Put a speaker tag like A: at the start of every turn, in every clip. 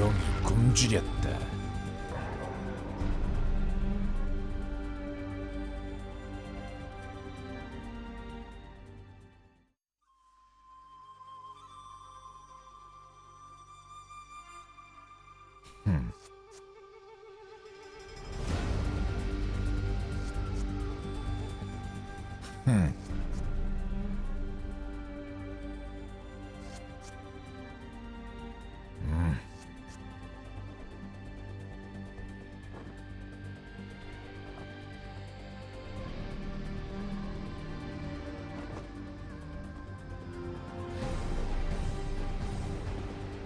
A: 감히 굶주렸다. 음. 음.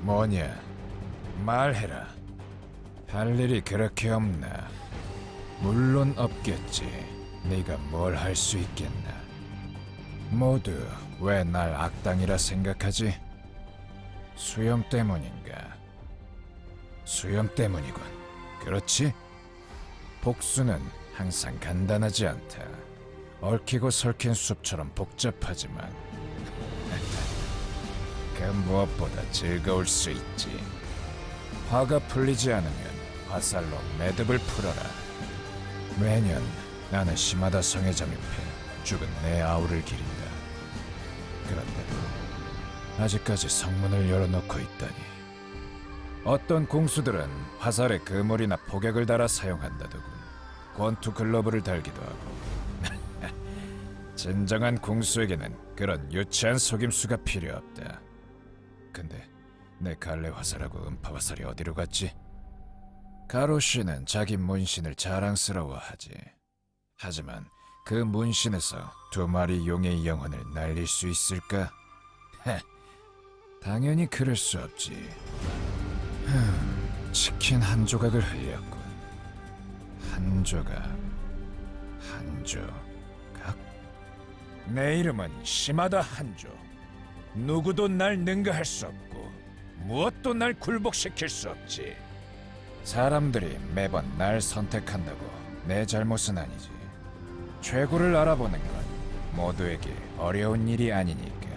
A: 뭐냐? 말해라. 할 일이 그렇게 없나? 물론 없겠지. 네가 뭘 할 수 있겠나? 모두 왜 날 악당이라 생각하지? 수염 때문인가? 수염 때문이군. 그렇지? 복수는 항상 간단하지 않다. 얽히고 설킨 숲처럼 복잡하지만 그 무엇보다 즐거울 수 있지. 화가 풀리지 않으면 화살로 매듭을 풀어라. 매년 나는 시마다 성에 잠입해 죽은 내 아우를 기린다. 그런데도 아직까지 성문을 열어놓고 있다니. 어떤 공수들은 화살에 그물이나 포격을 달아 사용한다더군. 권투 글러브를 달기도 하고. 진정한 공수에게는 그런 유치한 속임수가 필요 없다. 근데 내 갈래 화살하고 음파 화살이 어디로 갔지? 가로 씨는 자기 문신을 자랑스러워하지. 하지만 그 문신에서 두 마리 용의 영혼을 날릴 수 있을까? 헤, 당연히 그럴 수 없지. 흠, 치킨 한 조각을 흘렸군. 한 조각, 한 조각. 내 이름은 시마다 한조. 누구도 날 능가할 수 없고 무엇도 날 굴복시킬 수 없지. 사람들이 매번 날 선택한다고 내 잘못은 아니지. 최고를 알아보는 건 모두에게 어려운 일이 아니니까.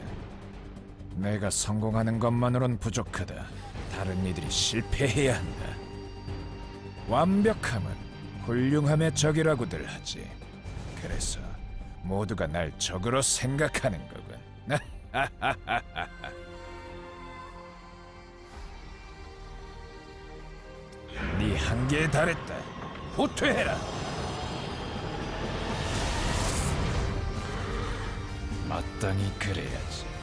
A: 내가 성공하는 것만으론 부족하다. 다른 이들이 실패해야 한다. 완벽함은 훌륭함의 적이라고들 하지. 그래서 모두가 날 적으로 생각하는 거군. 네 한계에 달했다. 후퇴해라. 마땅히 그래야지.